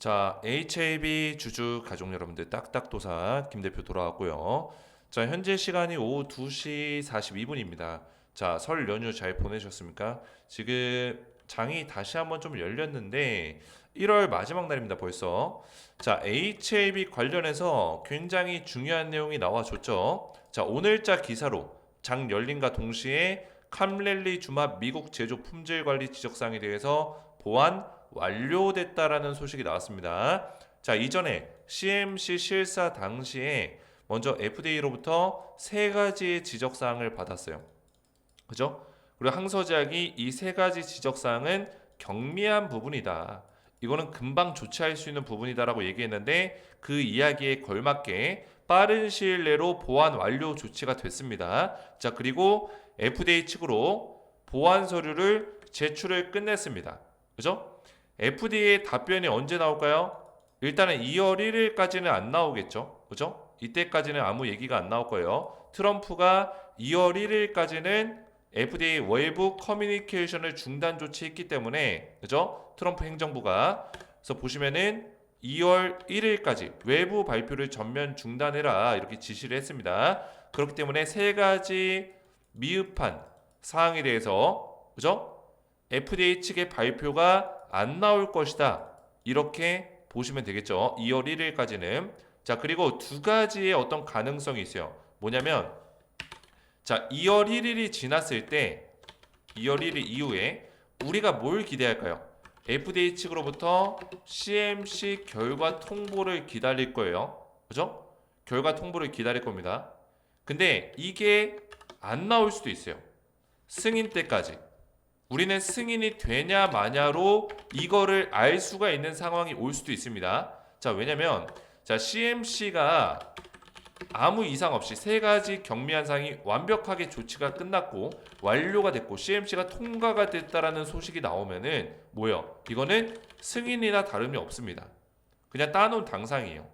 자, HAB 주주 가족 여러분들 딱딱도사 김 대표 돌아왔고요. 자, 현재 시간이 오후 2시 42분입니다. 자, 설 연휴 잘 보내셨습니까? 지금 장이 다시 한번 좀 열렸는데 1월 마지막 날입니다, 벌써. 자, HAB 관련해서 굉장히 중요한 내용이 나와줬죠. 자, 오늘자 기사로 장 열린과 동시에 캄렐리 주합 미국 제조 품질 관리 지적사항에 대해서 보완 완료됐다라는 소식이 나왔습니다. 자, 이전에 CMC 실사 당시에 먼저 FDA로부터 세 가지의 지적 사항을 받았어요. 그죠? 그리고 항서제약이 이 세 가지 지적 사항은 경미한 부분이다. 이거는 금방 조치할 수 있는 부분이다라고 얘기했는데 그 이야기에 걸맞게 빠른 시일 내로 보완 완료 조치가 됐습니다. 자, 그리고 FDA 측으로 보완 서류를 제출을 끝냈습니다. 그죠? FDA 답변이 언제 나올까요? 일단은 2월 1일까지는 안 나오겠죠. 그죠? 이때까지는 아무 얘기가 안 나올 거예요. 트럼프가 2월 1일까지는 FDA 외부 커뮤니케이션을 중단 조치했기 때문에 그죠? 트럼프 행정부가 그래서 보시면은 2월 1일까지 외부 발표를 전면 중단해라 이렇게 지시를 했습니다. 그렇기 때문에 세 가지 미흡한 사항에 대해서 그죠? FDA 측의 발표가 안 나올 것이다. 이렇게 보시면 되겠죠. 2월 1일까지는. 자, 그리고 두 가지의 어떤 가능성이 있어요. 뭐냐면 자, 2월 1일이 지났을 때 2월 1일 이후에 우리가 뭘 기대할까요? FDA 측으로부터 CMC 결과 통보를 기다릴 거예요. 그죠? 결과 통보를 기다릴 겁니다. 근데 이게 안 나올 수도 있어요. 승인 때까지. 우리는 승인이 되냐 마냐로 이거를 알 수가 있는 상황이 올 수도 있습니다. 자, 왜냐면 자, CMC가 아무 이상 없이 세 가지 경미한 사항이 완벽하게 조치가 끝났고 완료가 됐고 CMC가 통과가 됐다라는 소식이 나오면은 뭐요? 이거는 승인이나 다름이 없습니다. 그냥 따놓은 당상이에요.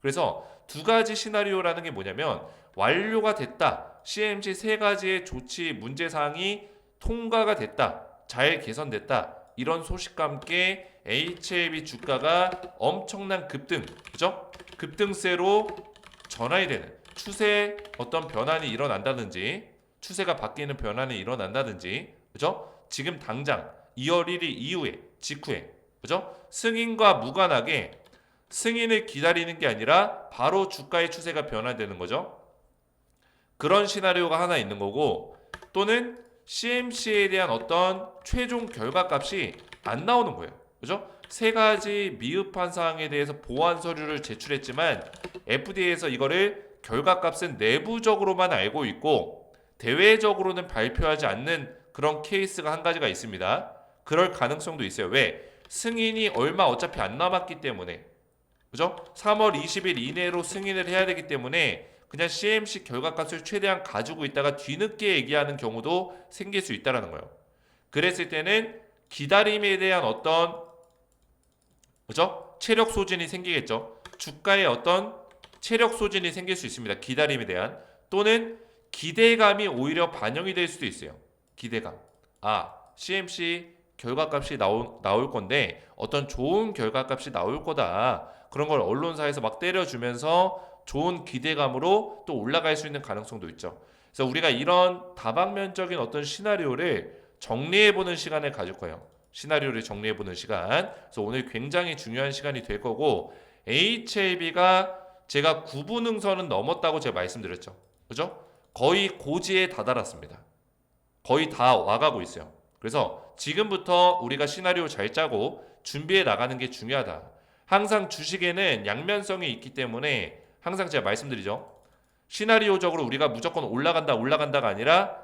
그래서 두 가지 시나리오라는 게 뭐냐면 완료가 됐다. CMC 세 가지의 조치 문제 사항이 통과가 됐다. 잘 개선됐다. 이런 소식과 함께 HLB 주가가 엄청난 급등, 그죠? 급등세로 전환이 되는 추세 어떤 변환이 일어난다든지 추세가 바뀌는 변환이 일어난다든지 그죠? 지금 당장 2월 1일 이후에 직후에 그죠? 승인과 무관하게 승인을 기다리는 게 아니라 바로 주가의 추세가 변화되는 거죠. 그런 시나리오가 하나 있는 거고 또는 CMC에 대한 어떤 최종 결과값이 안 나오는 거예요. 그죠? 세 가지 미흡한 사항에 대해서 보완 서류를 제출했지만 FDA에서 이거를 결과값은 내부적으로만 알고 있고 대외적으로는 발표하지 않는 그런 케이스가 한 가지가 있습니다. 그럴 가능성도 있어요. 왜? 승인이 얼마 어차피 안 남았기 때문에. 그죠? 3월 20일 이내로 승인을 해야 되기 때문에 그냥 CMC 결과값을 최대한 가지고 있다가 뒤늦게 얘기하는 경우도 생길 수 있다라는 거예요. 그랬을 때는 기다림에 대한 어떤 그죠? 체력 소진이 생기겠죠. 주가에 어떤 체력 소진이 생길 수 있습니다. 기다림에 대한 또는 기대감이 오히려 반영이 될 수도 있어요. 기대감. 아, CMC 결과값이 나올, 나올 건데 어떤 좋은 결과값이 나올 거다. 그런 걸 언론사에서 막 때려주면서 좋은 기대감으로 또 올라갈 수 있는 가능성도 있죠. 그래서 우리가 이런 다방면적인 어떤 시나리오를 정리해보는 시간을 가질 거예요. 시나리오를 정리해보는 시간. 그래서 오늘 굉장히 중요한 시간이 될 거고 HLB가 제가 9분 응선은 넘었다고 제가 말씀드렸죠. 그죠? 거의 고지에 다다랐습니다. 거의 다 와가고 있어요. 그래서 지금부터 우리가 시나리오 잘 짜고 준비해 나가는 게 중요하다. 항상 주식에는 양면성이 있기 때문에 항상 제가 말씀드리죠. 시나리오적으로 우리가 무조건 올라간다, 올라간다가 아니라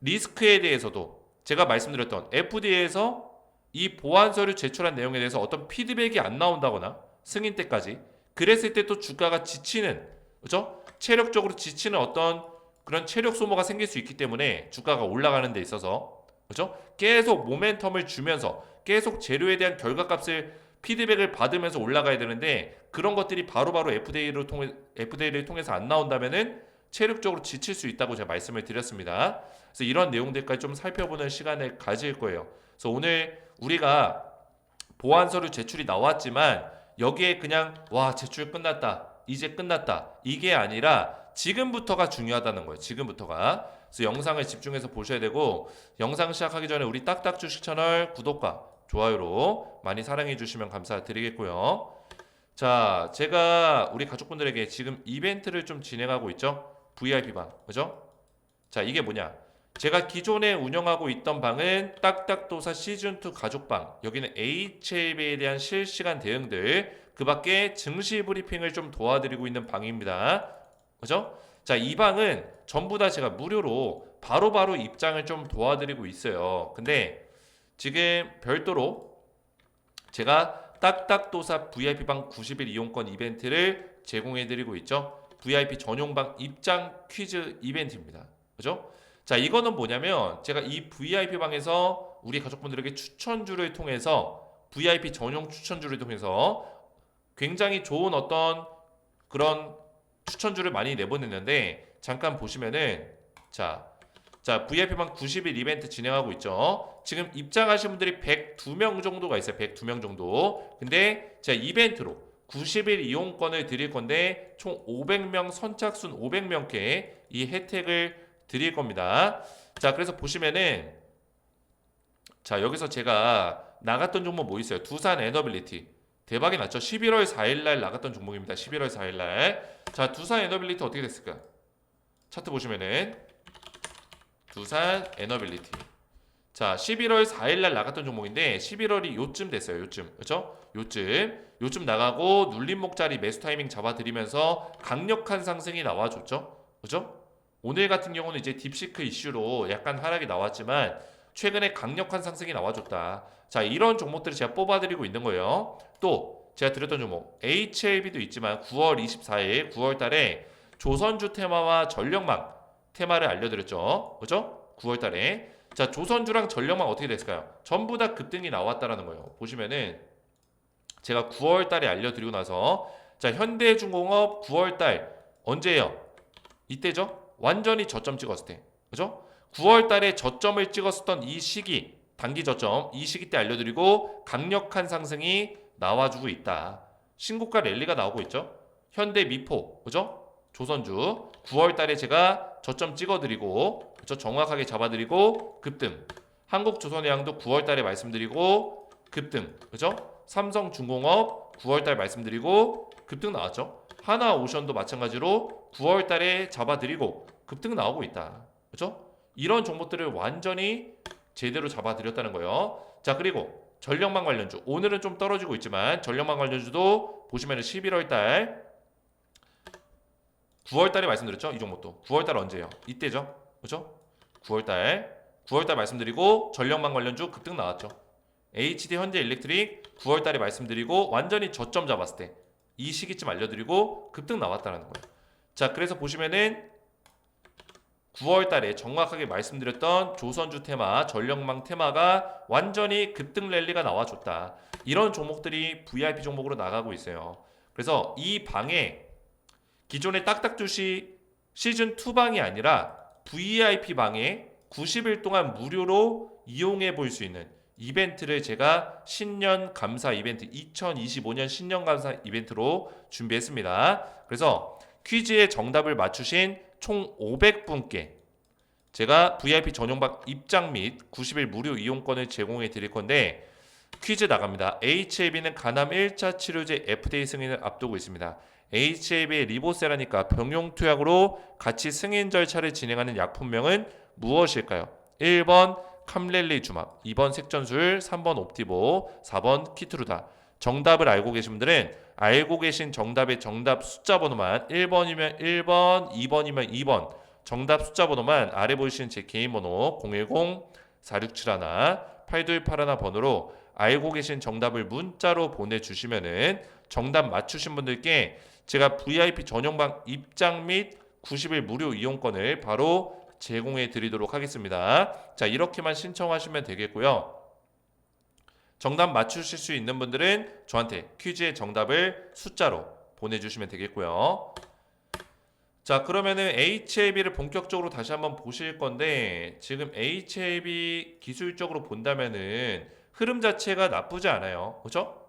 리스크에 대해서도 제가 말씀드렸던 FDA에서 이 보안 서류 제출한 내용에 대해서 어떤 피드백이 안 나온다거나 승인 때까지 그랬을 때 또 주가가 지치는 그죠? 체력적으로 지치는 어떤 그런 체력 소모가 생길 수 있기 때문에 주가가 올라가는 데 있어서 그죠? 계속 모멘텀을 주면서 계속 재료에 대한 결과값을 피드백을 받으면서 올라가야 되는데 그런 것들이 바로 바로 FDA를 통해 FDA를 통해서 안 나온다면은 체력적으로 지칠 수 있다고 제가 말씀을 드렸습니다. 그래서 이런 내용들까지 좀 살펴보는 시간을 가질 거예요. 그래서 오늘 우리가 보안 서류 제출이 나왔지만 여기에 그냥 와 제출 끝났다 이제 끝났다 이게 아니라 지금부터가 중요하다는 거예요 지금부터가 그래서 영상을 집중해서 보셔야 되고 영상 시작하기 전에 우리 딱딱 주식 채널 구독과 좋아요로 많이 사랑해 주시면 감사드리겠고요 자 제가 우리 가족분들에게 지금 이벤트를 좀 진행하고 있죠? VIP 방 그죠? 자 이게 뭐냐? 제가 기존에 운영하고 있던 방은 딱딱도사 시즌2 가족방. 여기는 HLB에 대한 실시간 대응들. 그 밖에 증시 브리핑을 좀 도와드리고 있는 방입니다. 그죠? 자 이 방은 전부 다 제가 무료로 바로바로 입장을 좀 도와드리고 있어요. 근데 지금 별도로 제가 딱딱도사 VIP방 90일 이용권 이벤트를 제공해드리고 있죠 VIP 전용방 입장 퀴즈 이벤트입니다 그죠? 자, 이거는 뭐냐면 제가 이 VIP 방에서 우리 가족분들에게 추천주를 통해서 VIP 전용 추천주를 통해서 굉장히 좋은 어떤 그런 추천주를 많이 내보냈는데 잠깐 보시면은 자, 자 VIP 방 90일 이벤트 진행하고 있죠. 지금 입장하신 분들이 102명 정도가 있어요. 102명 정도. 근데 제가 이벤트로 90일 이용권을 드릴 건데 총 500명 선착순 500명께 이 혜택을 드릴 겁니다. 자, 그래서 보시면은 자, 여기서 제가 나갔던 종목 뭐 있어요? 두산 에너빌리티. 대박이 났죠? 11월 4일 날 나갔던 종목입니다. 11월 4일 날. 자, 두산 에너빌리티 어떻게 됐을까? 차트 보시면은 두산 에너빌리티. 자, 11월 4일 날 나갔던 종목인데 11월이 요쯤 됐어요. 요쯤. 그렇죠? 요쯤. 요쯤 나가고 눌림목자리 매수 타이밍 잡아 드리면서 강력한 상승이 나와 줬죠. 그렇죠? 오늘 같은 경우는 이제 딥시크 이슈로 약간 하락이 나왔지만 최근에 강력한 상승이 나와줬다. 자 이런 종목들을 제가 뽑아드리고 있는 거예요. 또 제가 드렸던 종목 HLB도 있지만 9월 24일 9월 달에 조선주 테마와 전력망 테마를 알려드렸죠. 그죠? 9월 달에 자 조선주랑 전력망 어떻게 됐을까요? 전부 다 급등이 나왔다라는 거예요. 보시면은 제가 9월 달에 알려드리고 나서 자 현대중공업 9월 달 언제예요? 이때죠? 완전히 저점 찍었을 때. 그죠? 9월 달에 저점을 찍었었던 이 시기, 단기 저점, 이 시기 때 알려드리고 강력한 상승이 나와주고 있다. 신고가 랠리가 나오고 있죠? 현대 미포, 그죠? 조선주. 9월 달에 제가 저점 찍어드리고, 그죠? 정확하게 잡아드리고, 급등. 한국조선해양도 9월 달에 말씀드리고, 급등. 그죠? 삼성중공업 9월 달 말씀드리고, 급등 나왔죠? 하나오션도 마찬가지로 9월 달에 잡아드리고 급등 나오고 있다. 그렇죠? 이런 종목들을 완전히 제대로 잡아드렸다는 거예요. 자, 그리고 전력망 관련주. 오늘은 좀 떨어지고 있지만 전력망 관련주도 보시면은 11월 달 9월 달에 말씀드렸죠? 이 종목도. 9월 달 언제예요? 이때죠. 그렇죠? 9월 달 9월 달 말씀드리고 전력망 관련주 급등 나왔죠. HD 현대 일렉트릭 9월 달에 말씀드리고 완전히 저점 잡았을 때 이 시기쯤 알려드리고 급등 나왔다는 거예요. 자, 그래서 보시면은 9월 달에 정확하게 말씀드렸던 조선주 테마, 전력망 테마가 완전히 급등 랠리가 나와줬다. 이런 종목들이 VIP 종목으로 나가고 있어요. 그래서 이 방에 기존의 딱딱주시 시즌 2방이 아니라 VIP 방에 90일 동안 무료로 이용해 볼 수 있는 이벤트를 제가 신년 감사 이벤트 2025년 신년 감사 이벤트로 준비했습니다. 그래서 퀴즈의 정답을 맞추신 총 500분께 제가 VIP 전용방 입장 및 90일 무료 이용권을 제공해 드릴 건데 퀴즈 나갑니다. HAB는 간암 1차 치료제 FDA 승인을 앞두고 있습니다. HAB의 리보세라니까 병용 투약으로 같이 승인 절차를 진행하는 약품명은 무엇일까요? 1번 캄렐리 주막, 2번 색전술, 3번 옵티보, 4번 키트루다. 정답을 알고 계신 분들은 알고 계신 정답의 정답 숫자 번호만 1번이면 1번, 2번이면 2번. 정답 숫자 번호만 아래 보이시는 제 개인 번호 010-4671-8281 번호로 알고 계신 정답을 문자로 보내주시면은 정답 맞추신 분들께 제가 VIP 전용방 입장 및 90일 무료 이용권을 바로 제공해 드리도록 하겠습니다. 자, 이렇게만 신청하시면 되겠고요. 정답 맞추실 수 있는 분들은 저한테 퀴즈의 정답을 숫자로 보내주시면 되겠고요. 자, 그러면은 HAB를 본격적으로 다시 한번 보실 건데, 지금 HAB 기술적으로 본다면은 흐름 자체가 나쁘지 않아요. 그죠?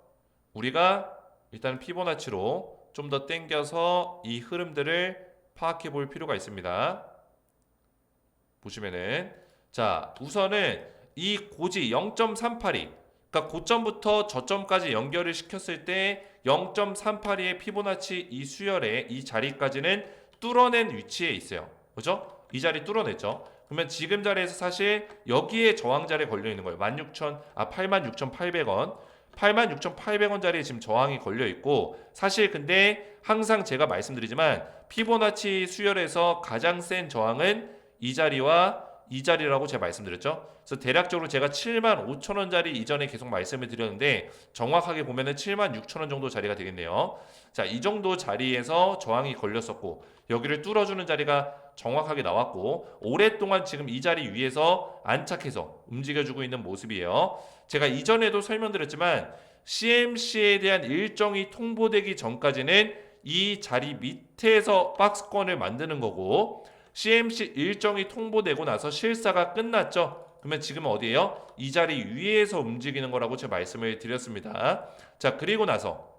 우리가 일단 피보나치로 좀 더 땡겨서 이 흐름들을 파악해 볼 필요가 있습니다. 보시면은 자 우선은 이 고지 0.382 그러니까 고점부터 저점까지 연결을 시켰을 때 0.382의 피보나치 이 수열의 이 자리까지는 뚫어낸 위치에 있어요. 그죠? 이 자리 뚫어냈죠. 그러면 지금 자리에서 사실 여기에 저항 자리에 걸려 있는 거예요. 16,000, 아 86,800원. 86,800원 자리에 지금 저항이 걸려 있고 사실 근데 항상 제가 말씀드리지만 피보나치 수열에서 가장 센 저항은 이 자리와 이 자리라고 제가 말씀드렸죠. 그래서 대략적으로 제가 7만 5천 원짜리 이전에 계속 말씀을 드렸는데 정확하게 보면은 7만 6천 원 정도 자리가 되겠네요. 자, 이 정도 자리에서 저항이 걸렸었고 여기를 뚫어주는 자리가 정확하게 나왔고 오랫동안 지금 이 자리 위에서 안착해서 움직여주고 있는 모습이에요. 제가 이전에도 설명드렸지만 CMC에 대한 일정이 통보되기 전까지는 이 자리 밑에서 박스권을 만드는 거고 CMC 일정이 통보되고 나서 실사가 끝났죠. 그러면 지금 어디에요? 이 자리 위에서 움직이는 거라고 제가 말씀을 드렸습니다. 자, 그리고 나서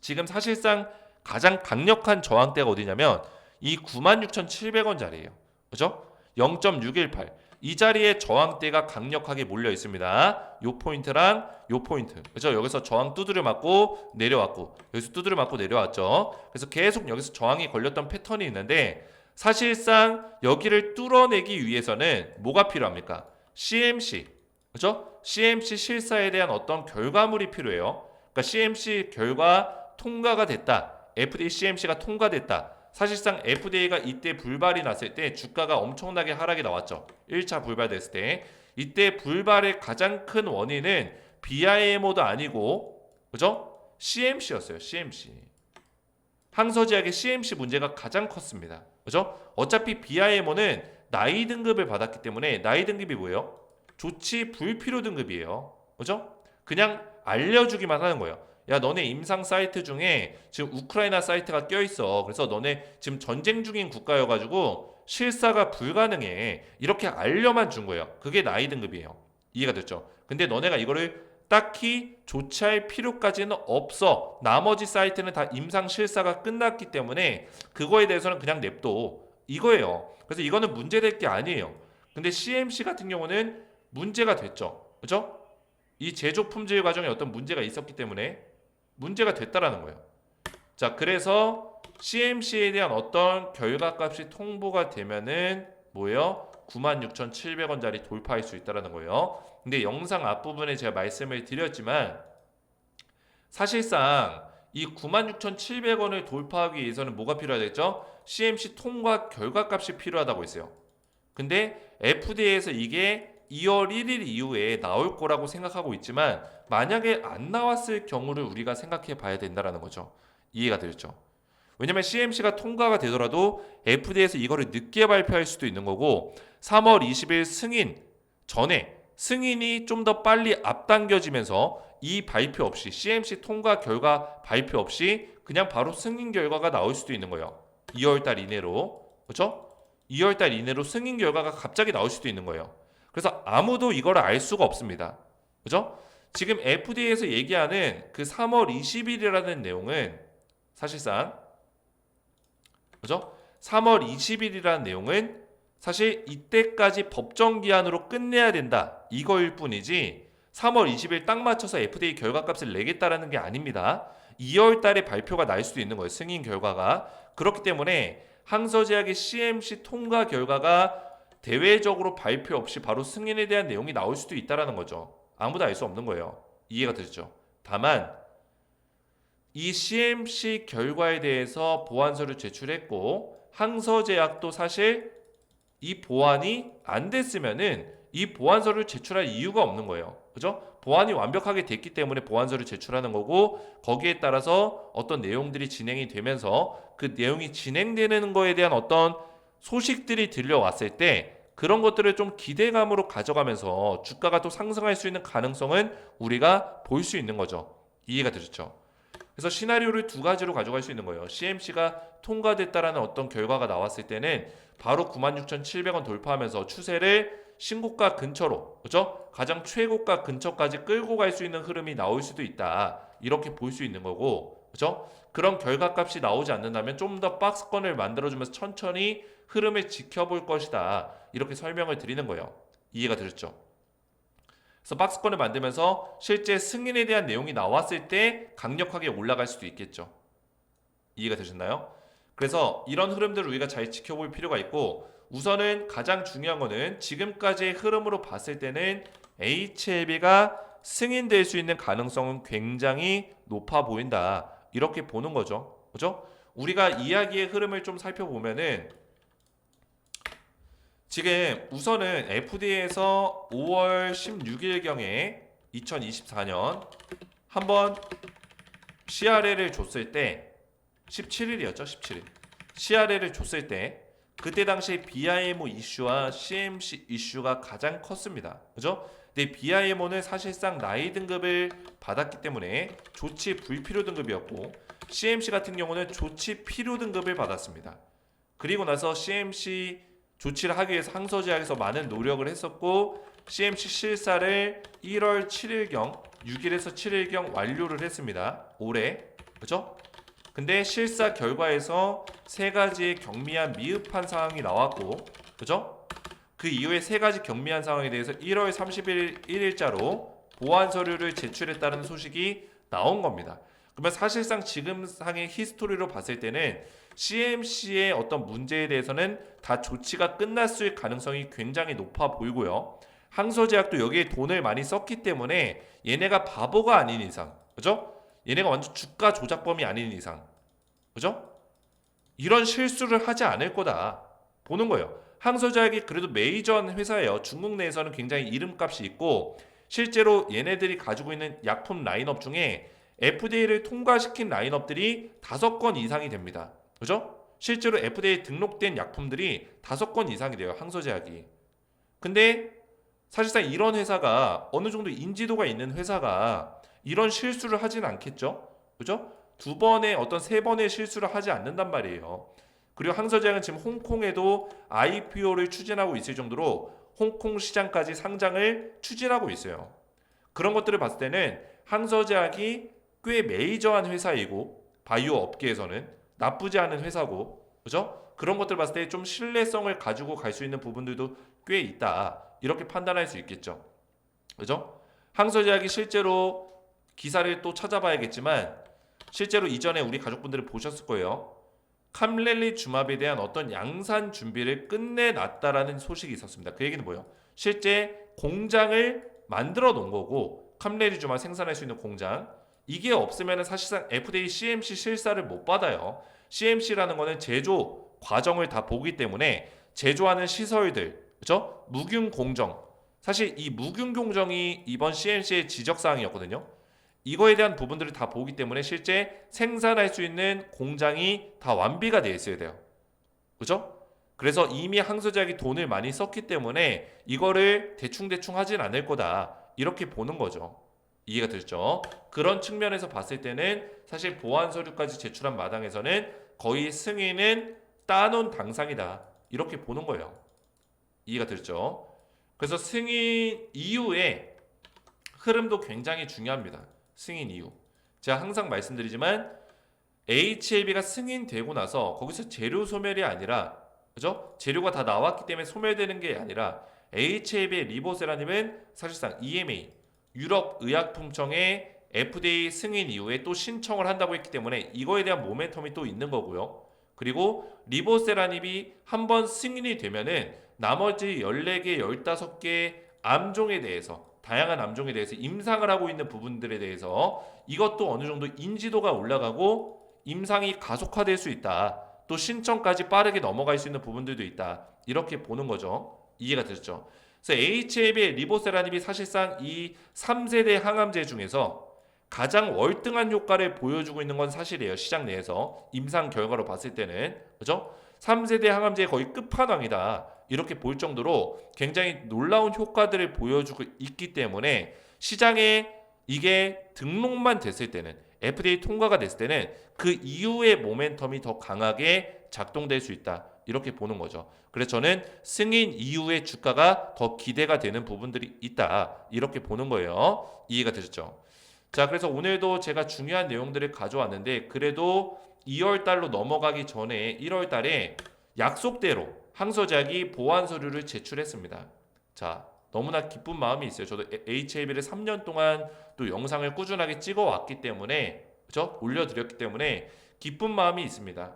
지금 사실상 가장 강력한 저항대가 어디냐면 이 96,700원 자리예요. 그죠? 0.618. 이 자리에 저항대가 강력하게 몰려 있습니다. 요 포인트랑 요 포인트. 그죠? 여기서 저항 두드려 맞고 내려왔고 여기서 두드려 맞고 내려왔죠. 그래서 계속 여기서 저항이 걸렸던 패턴이 있는데 사실상 여기를 뚫어내기 위해서는 뭐가 필요합니까? CMC. 그죠? CMC 실사에 대한 어떤 결과물이 필요해요. 그러니까 CMC 결과 통과가 됐다. FDA CMC가 통과됐다. 사실상 FDA가 이때 불발이 났을 때 주가가 엄청나게 하락이 나왔죠. 1차 불발됐을 때. 이때 불발의 가장 큰 원인은 BIMO도 아니고 그죠? CMC였어요. CMC. 항서제약의 CMC 문제가 가장 컸습니다. 그죠? 어차피 BIMO는 나이 등급을 받았기 때문에 나이 등급이 뭐예요? 조치 불필요 등급이에요. 그죠? 그냥 알려주기만 하는 거예요. 야, 너네 임상 사이트 중에 지금 우크라이나 사이트가 껴있어. 그래서 너네 지금 전쟁 중인 국가여가지고 실사가 불가능해. 이렇게 알려만 준 거예요. 그게 나이 등급이에요. 이해가 됐죠? 근데 너네가 이거를 딱히 조치할 필요까지는 없어. 나머지 사이트는 다 임상 실사가 끝났기 때문에 그거에 대해서는 그냥 냅둬. 이거예요. 그래서 이거는 문제될 게 아니에요. 근데 CMC 같은 경우는 문제가 됐죠. 그죠? 이 제조 품질 과정에 어떤 문제가 있었기 때문에 문제가 됐다라는 거예요. 자, 그래서 CMC에 대한 어떤 결과 값이 통보가 되면은 뭐예요? 96,700원짜리 돌파할 수 있다라는 거예요. 근데 영상 앞부분에 제가 말씀을 드렸지만 사실상 이 96,700원을 돌파하기 위해서는 뭐가 필요하겠죠? CMC 통과 결과값이 필요하다고 했어요. 근데 FDA에서 이게 2월 1일 이후에 나올 거라고 생각하고 있지만 만약에 안 나왔을 경우를 우리가 생각해 봐야 된다라는 거죠. 이해가 되죠? 왜냐면 CMC가 통과가 되더라도 FDA에서 이거를 늦게 발표할 수도 있는 거고 3월 20일 승인 전에 승인이 좀 더 빨리 앞당겨지면서 이 발표 없이 CMC 통과 결과 발표 없이 그냥 바로 승인 결과가 나올 수도 있는 거예요. 2월 달 이내로. 그렇죠? 2월 달 이내로 승인 결과가 갑자기 나올 수도 있는 거예요. 그래서 아무도 이거를 알 수가 없습니다. 그죠? 지금 FDA에서 얘기하는 그 3월 20일이라는 내용은 사실상 그죠? 3월 20일이라는 내용은 사실 이때까지 법정 기한으로 끝내야 된다. 이거일 뿐이지 3월 20일 딱 맞춰서 FDA 결과값을 내겠다라는 게 아닙니다. 2월 달에 발표가 날 수도 있는 거예요. 승인 결과가. 그렇기 때문에 항서제약의 CMC 통과 결과가 대외적으로 발표 없이 바로 승인에 대한 내용이 나올 수도 있다라는 거죠. 아무도 알 수 없는 거예요. 이해가 되죠? 다만 이 CMC 결과에 대해서 보완서를 제출했고 항서제약도 사실 이 보완이 안 됐으면은 이 보완서를 제출할 이유가 없는 거예요. 그죠? 보완이 완벽하게 됐기 때문에 보완서를 제출하는 거고 거기에 따라서 어떤 내용들이 진행이 되면서 그 내용이 진행되는 거에 대한 어떤 소식들이 들려왔을 때 그런 것들을 좀 기대감으로 가져가면서 주가가 또 상승할 수 있는 가능성은 우리가 볼 수 있는 거죠. 이해가 되셨죠? 그래서 시나리오를 두 가지로 가져갈 수 있는 거예요. CMC가 통과됐다라는 어떤 결과가 나왔을 때는 바로 96,700원 돌파하면서 추세를 신고가 근처로, 그죠? 가장 최고가 근처까지 끌고 갈 수 있는 흐름이 나올 수도 있다. 이렇게 볼 수 있는 거고 그죠? 그런 결과값이 나오지 않는다면 좀 더 박스권을 만들어주면서 천천히 흐름을 지켜볼 것이다 이렇게 설명을 드리는 거예요 이해가 되셨죠? 그래서 박스권을 만들면서 실제 승인에 대한 내용이 나왔을 때 강력하게 올라갈 수도 있겠죠 이해가 되셨나요? 그래서 이런 흐름들을 우리가 잘 지켜볼 필요가 있고 우선은 가장 중요한 거는 지금까지의 흐름으로 봤을 때는 HLB가 승인될 수 있는 가능성은 굉장히 높아 보인다. 이렇게 보는 거죠. 그죠? 우리가 이야기의 흐름을 좀 살펴보면은 지금 우선은 FDA에서 5월 16일경에 2024년 한번 CRL을 줬을 때 17일이었죠, 17일. CRL을 줬을 때 그때 당시 BIMO 이슈와 CMC 이슈가 가장 컸습니다. 그죠? 근데 BIMO는 사실상 나이 등급을 받았기 때문에 조치 불필요 등급이었고 CMC 같은 경우는 조치 필요 등급을 받았습니다. 그리고 나서 CMC 조치를 하기 위해서 항소제약에서 많은 노력을 했었고 CMC 실사를 1월 7일경 6일에서 7일경 완료를 했습니다. 올해 그죠? 근데 실사 결과에서 세 가지의 경미한 미흡한 사항이 나왔고 그죠? 그 이후에 세 가지 경미한 상황에 대해서 1월 30일 1일자로 보완 서류를 제출했다는 소식이 나온 겁니다. 그러면 사실상 지금 상의 히스토리로 봤을 때는 CMC의 어떤 문제에 대해서는 다 조치가 끝났을 가능성이 굉장히 높아 보이고요. 항소제약도 여기에 돈을 많이 썼기 때문에 얘네가 바보가 아닌 이상, 그죠? 얘네가 완전 주가 조작범이 아닌 이상, 그죠? 이런 실수를 하지 않을 거다 보는 거예요. 항소제약이 그래도 메이저한 회사예요. 중국 내에서는 굉장히 이름값이 있고 실제로 얘네들이 가지고 있는 약품 라인업 중에 FDA를 통과시킨 라인업들이 다섯 건 이상이 됩니다. 그죠? 실제로 FDA 등록된 약품들이 다섯 건 이상이 돼요. 항소제약이. 근데 사실상 이런 회사가 어느 정도 인지도가 있는 회사가 이런 실수를 하진 않겠죠? 그죠? 두 번의 어떤 세 번의 실수를 하지 않는단 말이에요. 그리고 항서제약은 지금 홍콩에도 IPO를 추진하고 있을 정도로 홍콩 시장까지 상장을 추진하고 있어요. 그런 것들을 봤을 때는 항서제약이 꽤 메이저한 회사이고 바이오 업계에서는 나쁘지 않은 회사고 그죠? 그런 것들 을 봤을 때 좀 신뢰성을 가지고 갈 수 있는 부분들도 꽤 있다. 이렇게 판단할 수 있겠죠. 그죠? 항서제약이 실제로 기사를 또 찾아봐야겠지만 실제로 이전에 우리 가족분들이 보셨을 거예요. 캄렐리 주맙에 대한 어떤 양산 준비를 끝내놨다라는 소식이 있었습니다. 그 얘기는 뭐예요? 실제 공장을 만들어 놓은 거고 캄렐리 주맙 생산할 수 있는 공장 이게 없으면 사실상 FDA CMC 실사를 못 받아요. CMC라는 거는 제조 과정을 다 보기 때문에 제조하는 시설들, 그죠? 무균 공정. 사실 이 무균 공정이 이번 CMC의 지적 사항이었거든요. 이거에 대한 부분들을 다 보기 때문에 실제 생산할 수 있는 공장이 다 완비가 되어 있어야 돼요. 그죠? 그래서 이미 항소작이 돈을 많이 썼기 때문에 이거를 대충대충 하진 않을 거다. 이렇게 보는 거죠. 이해가 되죠? 그런 측면에서 봤을 때는 사실 보안 서류까지 제출한 마당에서는 거의 승인은 따놓은 당상이다. 이렇게 보는 거예요. 이해가 되죠? 그래서 승인 이후에 흐름도 굉장히 중요합니다. 승인 이후. 제가 항상 말씀드리지만 HLB가 승인되고 나서 거기서 재료 소멸이 아니라 그죠? 재료가 다 나왔기 때문에 소멸되는 게 아니라 HLB의 리보세라님은 사실상 EMA 유럽 의약품청의 FDA 승인 이후에 또 신청을 한다고 했기 때문에 이거에 대한 모멘텀이 또 있는 거고요. 그리고 리보세라닙이 한 번 승인이 되면은 나머지 14개, 15개 암종에 대해서 다양한 암종에 대해서 임상을 하고 있는 부분들에 대해서 이것도 어느 정도 인지도가 올라가고 임상이 가속화될 수 있다. 또 신청까지 빠르게 넘어갈 수 있는 부분들도 있다. 이렇게 보는 거죠. 이해가 되셨죠? 그래서 HAB의 리보세라닙이 사실상 이 3세대 항암제 중에서 가장 월등한 효과를 보여주고 있는 건 사실이에요. 시장 내에서 임상 결과로 봤을 때는 그죠? 3세대 항암제의 거의 끝판왕이다. 이렇게 볼 정도로 굉장히 놀라운 효과들을 보여주고 있기 때문에 시장에 이게 등록만 됐을 때는 FDA 통과가 됐을 때는 그 이후의 모멘텀이 더 강하게 작동될 수 있다. 이렇게 보는 거죠. 그래서 저는 승인 이후의 주가가 더 기대가 되는 부분들이 있다. 이렇게 보는 거예요. 이해가 되셨죠? 자, 그래서 오늘도 제가 중요한 내용들을 가져왔는데 그래도 2월 달로 넘어가기 전에 1월 달에 약속대로 항소작이 보완 서류를 제출했습니다. 자, 너무나 기쁜 마음이 있어요. 저도 HAB를 3년 동안 또 영상을 꾸준하게 찍어 왔기 때문에 그죠? 올려드렸기 때문에 기쁜 마음이 있습니다.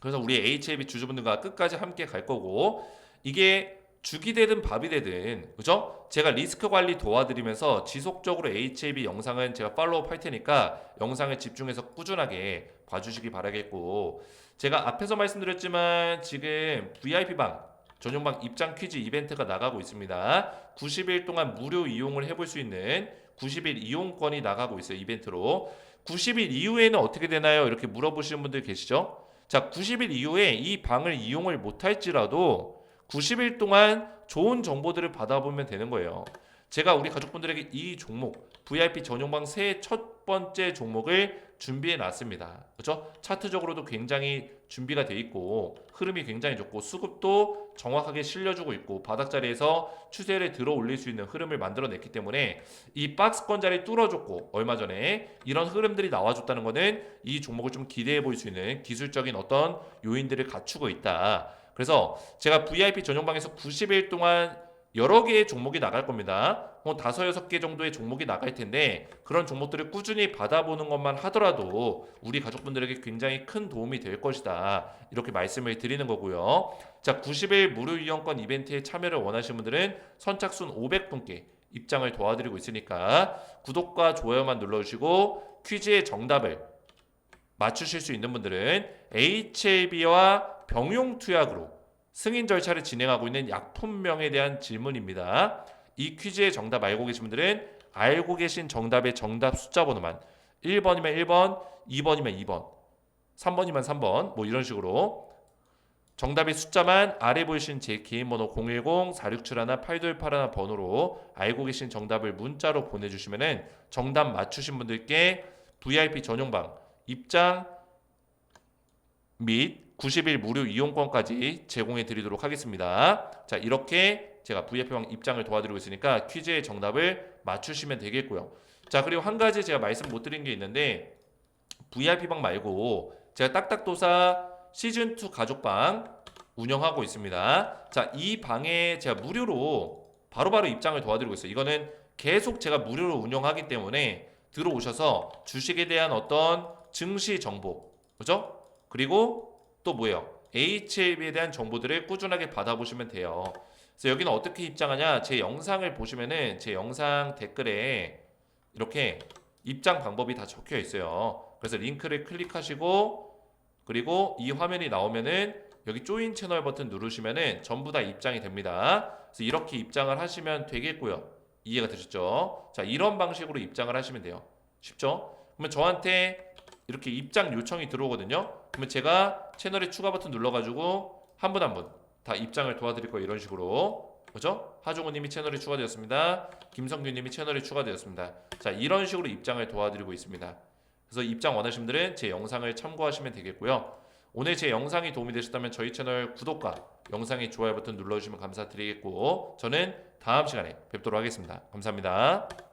그래서 우리 HAB 주주분들과 끝까지 함께 갈 거고 이게 죽이 되든 밥이 되든 그죠? 제가 리스크 관리 도와드리면서 지속적으로 HAB 영상은 제가 팔로우 할 테니까 영상을 집중해서 꾸준하게 봐주시기 바라겠고 제가 앞에서 말씀드렸지만 지금 VIP방 전용방 입장 퀴즈 이벤트가 나가고 있습니다. 90일 동안 무료 이용을 해볼 수 있는 90일 이용권이 나가고 있어요. 이벤트로. 90일 이후에는 어떻게 되나요? 이렇게 물어보시는 분들 계시죠? 자, 90일 이후에 이 방을 이용을 못할지라도 90일 동안 좋은 정보들을 받아보면 되는 거예요. 제가 우리 가족분들에게 이 종목 VIP 전용방 새 첫 번째 종목을 준비해 놨습니다. 그렇죠? 차트적으로도 굉장히 준비가 돼 있고 흐름이 굉장히 좋고 수급도 정확하게 실려주고 있고 바닥 자리에서 추세를 들어 올릴 수 있는 흐름을 만들어냈기 때문에 이 박스권 자리 뚫어줬고 얼마 전에 이런 흐름들이 나와줬다는 거는 이 종목을 좀 기대해 볼 수 있는 기술적인 어떤 요인들을 갖추고 있다. 그래서 제가 VIP 전용방에서 90일 동안 여러 개의 종목이 나갈 겁니다. 뭐 다섯 여섯 개 정도의 종목이 나갈 텐데 그런 종목들을 꾸준히 받아보는 것만 하더라도 우리 가족분들에게 굉장히 큰 도움이 될 것이다. 이렇게 말씀을 드리는 거고요. 자, 90일 무료 이용권 이벤트에 참여를 원하시는 분들은 선착순 500분께 입장을 도와드리고 있으니까 구독과 좋아요만 눌러주시고 퀴즈의 정답을 맞추실 수 있는 분들은 HLB와 병용 투약으로 승인 절차를 진행하고 있는 약품명에 대한 질문입니다. 이 퀴즈의 정답 알고 계신 분들은 알고 계신 정답의 정답 숫자 번호만 1번이면 1번, 2번이면 2번, 3번이면 3번 뭐 이런 식으로 정답의 숫자만 아래 보이신 제 개인 번호 010-4671-8281 번호로 알고 계신 정답을 문자로 보내주시면은 정답 맞추신 분들께 VIP 전용방 입장 및 90일 무료 이용권까지 제공해 드리도록 하겠습니다. 자, 이렇게 제가 VIP방 입장을 도와드리고 있으니까 퀴즈의 정답을 맞추시면 되겠고요. 자, 그리고 한 가지 제가 말씀 못 드린 게 있는데 VIP방 말고 제가 딱딱도사 시즌2 가족방 운영하고 있습니다. 자, 이 방에 제가 무료로 바로바로 입장을 도와드리고 있어요. 이거는 계속 제가 무료로 운영하기 때문에 들어오셔서 주식에 대한 어떤 증시 정보, 그죠? 그리고 또 뭐예요? HLB에 대한 정보들을 꾸준하게 받아보시면 돼요. 그래서 여기는 어떻게 입장하냐? 제 영상을 보시면은 제 영상 댓글에 이렇게 입장 방법이 다 적혀 있어요. 그래서 링크를 클릭하시고 그리고 이 화면이 나오면은 여기 조인 채널 버튼 누르시면은 전부 다 입장이 됩니다. 그래서 이렇게 입장을 하시면 되겠고요. 이해가 되셨죠? 자, 이런 방식으로 입장을 하시면 돼요. 쉽죠? 그러면 저한테 이렇게 입장 요청이 들어오거든요. 그러면 제가 채널에 추가 버튼 눌러가지고 한 분 한 분 다 입장을 도와드릴 거예요. 이런 식으로. 그죠? 하종우님이 채널에 추가되었습니다. 김성규님이 채널에 추가되었습니다. 자, 이런 식으로 입장을 도와드리고 있습니다. 그래서 입장 원하시는 분들은 제 영상을 참고하시면 되겠고요. 오늘 제 영상이 도움이 되셨다면 저희 채널 구독과 영상의 좋아요 버튼 눌러주시면 감사드리겠고 저는 다음 시간에 뵙도록 하겠습니다. 감사합니다.